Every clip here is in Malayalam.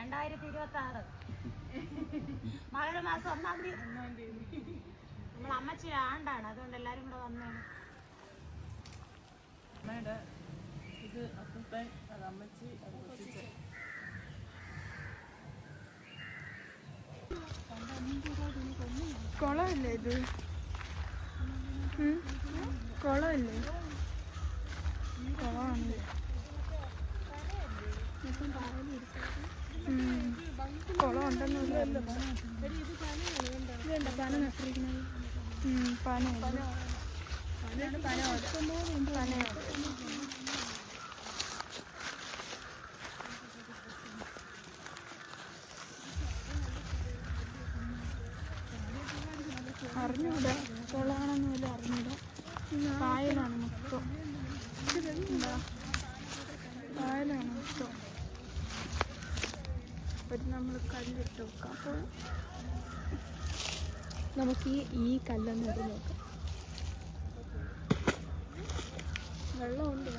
രണ്ടായിരത്തി ഇരുപത്തി ആറ് മകരമാസം ഒന്നാം തീയതി. ഒന്നാം തീയതി നമ്മൾ അമ്മച്ചി ആണ്ടാണ്. അതുകൊണ്ട് എല്ലാരും കൂടെ വന്നാണ്. അമ്മയുടെ ഇത് അപ്പൂപ്പൻ അത് അമ്മച്ചി അത് കുളമല്ലേ ഇത്? കുളമല്ലേ? കുളമാണ് ഉം. കുളം ഉണ്ടെന്നല്ലോ പന നട്ടിരിക്കുന്നത് പന പന പന അറിഞ്ഞൂടാ ഒരു നമ്മൾ കല്ലിട്ട് വെക്കാം. അപ്പോൾ നമുക്ക് ഈ ഈ കല്ലൊന്ന് ഇട്ട് നോക്കാം. വെള്ളമുണ്ട്.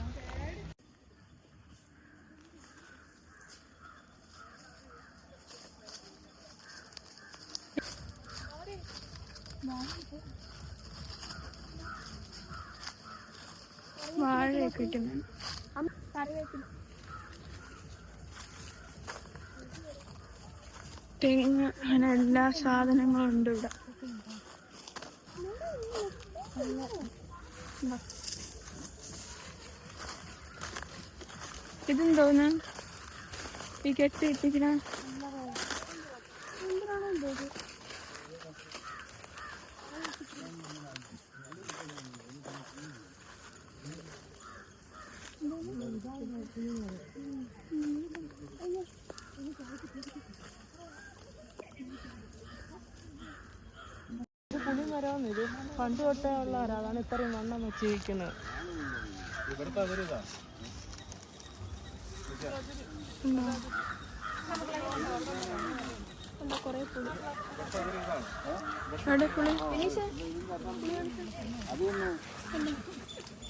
തെങ്ങ് അങ്ങനെ എല്ലാ സാധനങ്ങളും ഉണ്ട് ഇവിടെ. ഇതെന്തോന്ന്? ഈ കെട്ടി ഇട്ടിരിക്കണ? ഇത് പുളിമരം ഇത് പണ്ട് തൊട്ടേ ഉള്ളവരാ അതാണ് ഇത്രയും വണ്ണം വെച്ചിരിക്കുന്നത്.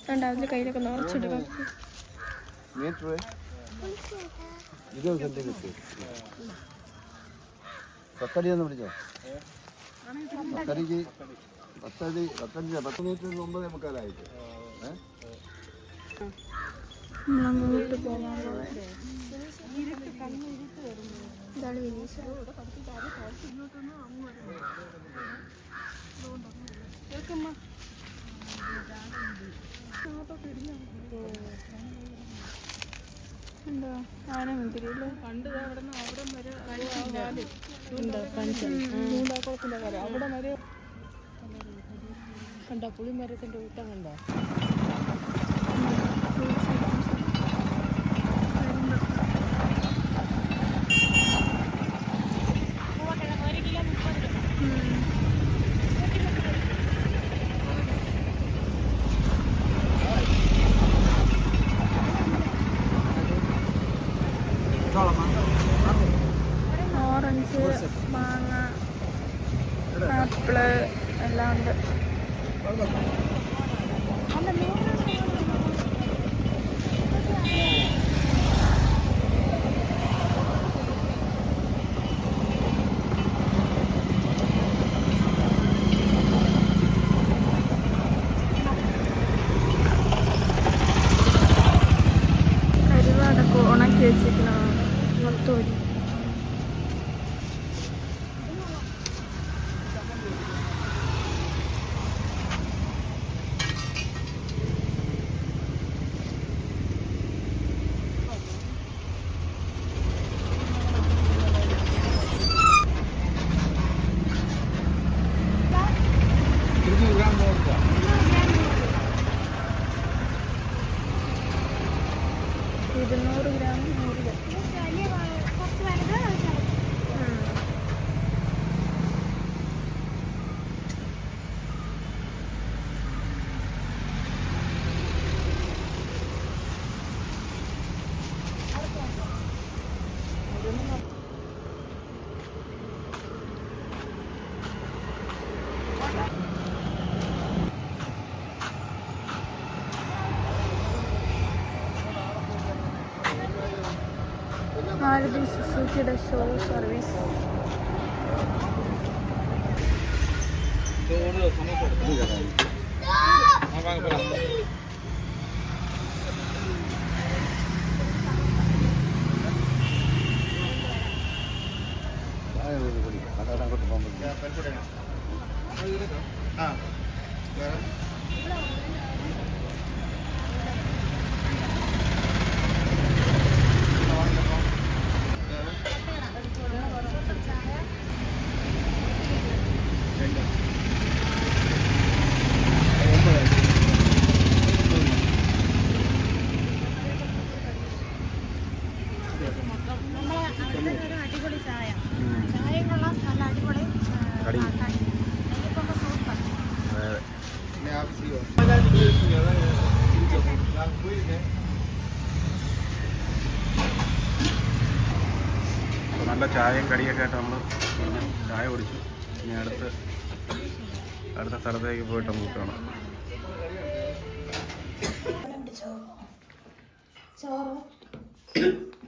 രണ്ടാമത്തെ കയ്യിലൊക്കെ നിറച്ചെടുക്കാം ഇരുപത് സെന്റിമീറ്റർ. പിടിച്ചോ? പത്തടിക്ക് പത്തടി പത്തഞ്ച് പത്ത് മീറ്റർ ഒമ്പത് മുക്കാലായിട്ട് ഏഹ് പണ്ട് അവിടുന്ന് അവിടം വരെ ഉണ്ട്? പഞ്ചൻ മൂന്നാക്കുളത്തിന്റെ അവിടെ വരെ. കണ്ട? പുളിമരത്തിന്റെ ഊട്ടം കണ്ടോ? മാരുതി സുസുക്കിയുടെ ഷോ സർവീസ് അങ്ങോട്ട് പോകാൻ പറ്റില്ല നമ്മളെ അവിടുത്തെ ഒരു അടിപൊളി ചായ ചായയും കൊള്ളാം നല്ല അടിപൊളി ആ, കടി. ആ, കടി. നെയ്യപ്പൊക്കെ സൂപ്പർ അപ്പോൾ നല്ല ചായയും കടിയൊക്കെ ആയിട്ട് നമ്മൾ ചായ കുടിച്ചു. ഇനി അടുത്ത് അടുത്ത സ്ഥലത്തേക്ക് പോയിട്ട് നമുക്ക് കാണാം ചോറ്.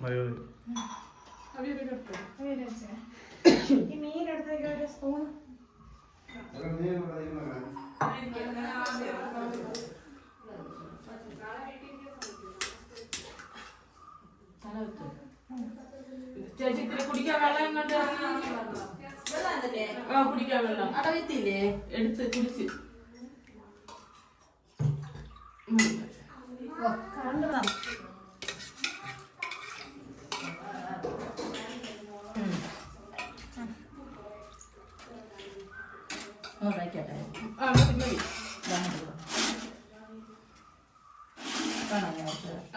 മതി, മതി. ഈ മീൻ എടുത്തേക്ക് ഒരു സ്പൂൺ ചേച്ചി ഇത്തിരി കുടിക്കാൻ വെള്ളം ആ കുടിക്കാൻ വെള്ളം. അടവത്തില്ലേ എടുത്ത് കുടിച്ച്. കറണ്ട് വന്നു. ആ മതി.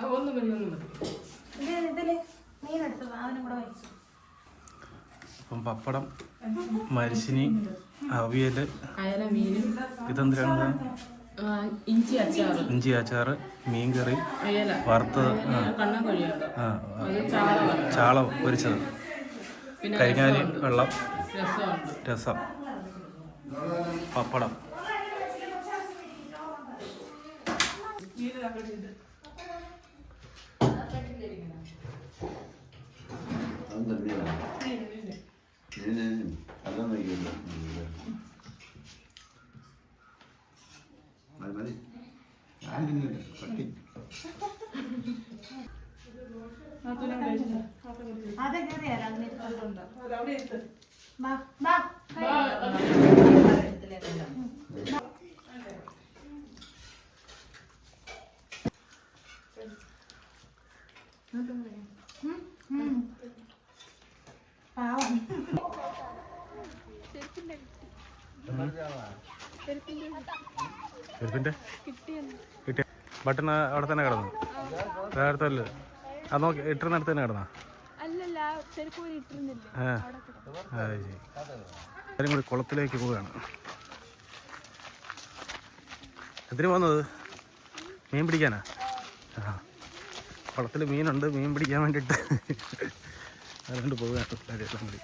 ഒന്ന് മതി ഒന്ന് മതി ഇത് ഇതിൽ മീൻ എടുത്ത് അവനും കൂടെ വഹിച്ചു അപ്പം പപ്പടം മരിശിനി അവിയൽ ഇതെന്തിനാണ് ഇഞ്ചി അച്ചാറ്. മീൻ കറി മീൻകറി അയല. വറുത്തത് ചാള പൊരിച്ചത്. പിന്നെ കരിങ്ങാലി. വെള്ളം. രസം. പപ്പടം. അതെന്താ മീനാ? മീന് അതൊന്നും വയ്ക്കില്ല. മതി, മതി. ഞാൻ തിന്നില്ല. പട്ടി. അതെ കയറി തരാം അതിന് അവിടെ എടുത്ത് ബാ ബാ പാവം ചെരുപ്പിന്റെ കിട്ടിയ ബട്ടൺ അവിടെ തന്നെ കിടന്നു. വേറത്തല്ല അത് നോക്കി ഇട്ടിരുന്നിടത്ത് തന്നെ കിടന്നാ? എല്ലാവരും കൂടി കുളത്തിലേക്ക് പോവുകയാണ്. എന്തിനു പോകുന്നത്? മീൻ പിടിക്കാനാ? ആ. കുളത്തിൽ മീനുണ്ട് മീൻ പിടിക്കാൻ വേണ്ടിയിട്ട് അതുകൊണ്ട് പോവുകയാണ് കൂടി.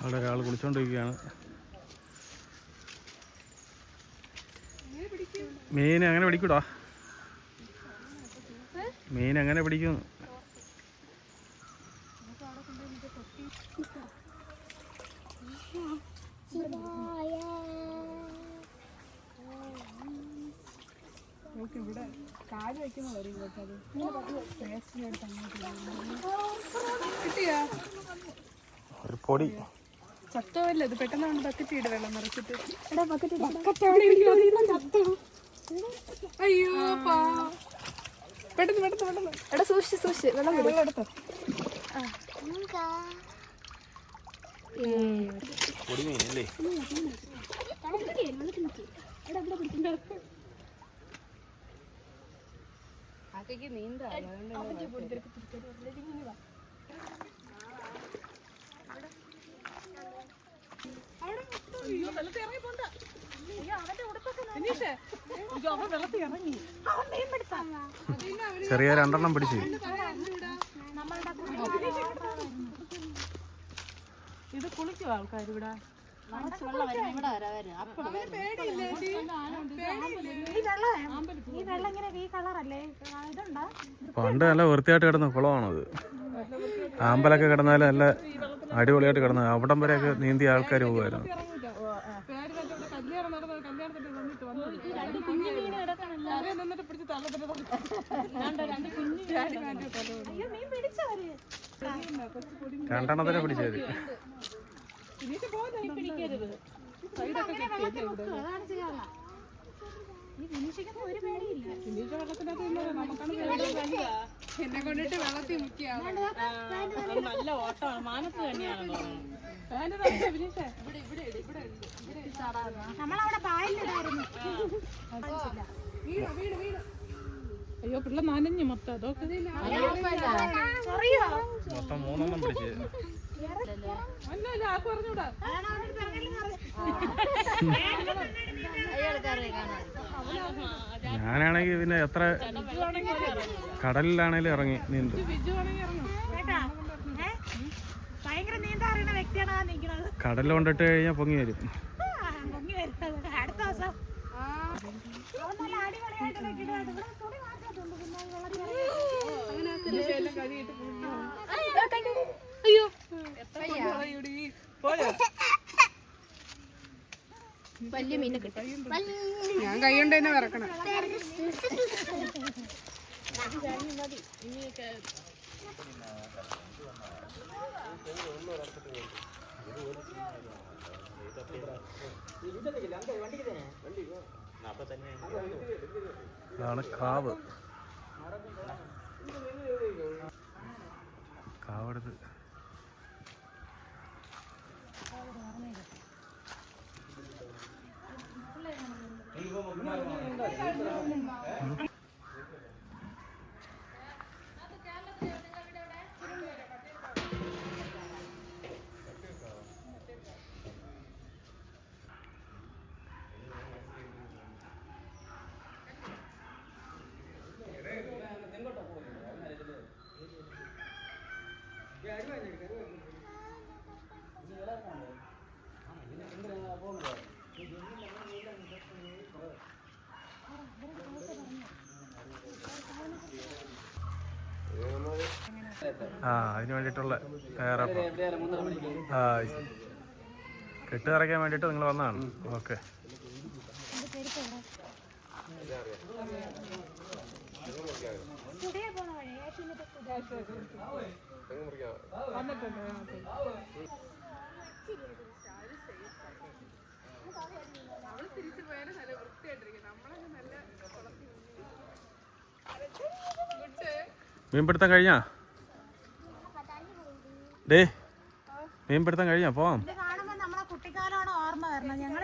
അവിടെ ഒരാൾ കുളിച്ചോണ്ടിരിക്കുകയാണ്. മീൻ അങ്ങനെ പിടിക്കൂടാ? മീൻ എങ്ങനെ പിടിക്കും ഇവിടെ കാൽ വെക്കുന്ന വരും അത്. ടേസ്റ്റിനെടുത്ത് അങ്ങോട്ട് ഒരു പൊടി. ചത്തവല്ല ഇത് പെട്ടെന്ന് കൊണ്ട് ബക്കറ്റ് ഇട് വെള്ളം നിറച്ചിട്ട്. അയ്യോ പാ. പെട്ടെന്ന് പെട്ടെന്ന് പെട്ടെന്ന്. എടാ സൂക്ഷിച്ച് സൂക്ഷിച്ച്. വെള്ളം വെള്ളം എടുത്തോ? പൊടി നീന്താ ചെറിയ രണ്ടെണ്ണം പിടിച്ച് ഇത് കുളിക്കും ആൾക്കാർ ഇവിടെ? ഈ വെള്ളം ഈ വെള്ളം ഇങ്ങനെ ഈ കളറല്ലേ? ഇതുണ്ടോ? പണ്ട് നല്ല വൃത്തിയായിട്ട് കിടന്ന കുളമാണത്. ആമ്പലൊക്കെ കിടന്നാൽ നല്ല അടിപൊളിയായിട്ട് കിടന്ന അവിടം വരെയൊക്കെ നീന്തിയ ആൾക്കാർ പോകുമായിരുന്നു പിടിച്ച് രണ്ടെണ്ണത്തിനെ പിടിച്ചത് എന്നെ കൊണ്ടിട്ട് വെള്ളത്തിൽ മുക്കിയാണ് നല്ല ഓട്ടമാണ്. മാനത്ത് തന്നെയാണ് നമ്മളവിടെ പായലിടായിരുന്നു. വീട് വീട് വീട്. അയ്യോ പിള്ള നനഞ്ഞു മൊത്തം. അതൊക്കെ മൊത്തം മൂന്നെണ്ണം പിടിച്ച്. അല്ല ആ പറഞ്ഞൂടാ ഞാനാണെങ്കിൽ പിന്നെ എത്ര കടലിലാണേലും ഇറങ്ങി നീന്തു. ബിജു ആണെങ്കിൽ ഇറങ്ങും. കേട്ടാ? ഏ? അറിയുന്ന വ്യക്തിയാണ് ആ കടലിൽ കൊണ്ടിട്ട് കഴിഞ്ഞാൽ പൊങ്ങി വരും. അടുത്ത ദിവസം. അയ്യോ വലിയ മീനെ കിട്ടും ഞാൻ കൈ കൊണ്ട് തന്നെ വിറക്കണം ഇതാണ് കാവ് കാവെടുത്ത് ആ അതിന് വേണ്ടിയിട്ടുള്ള തയ്യാറെടുപ്പ് ആ കെട്ട് നിറയ്ക്കാൻ വേണ്ടിയിട്ട് നിങ്ങൾ വന്നതാണ്. ഓക്കെ. പോണ വഴി ഏഷ്യന്റെ മീൻപിടുത്തം കഴിഞ്ഞാ? ഡേ മീൻപിടുത്തം കഴിഞ്ഞോ? പോവാം. ഞങ്ങൾ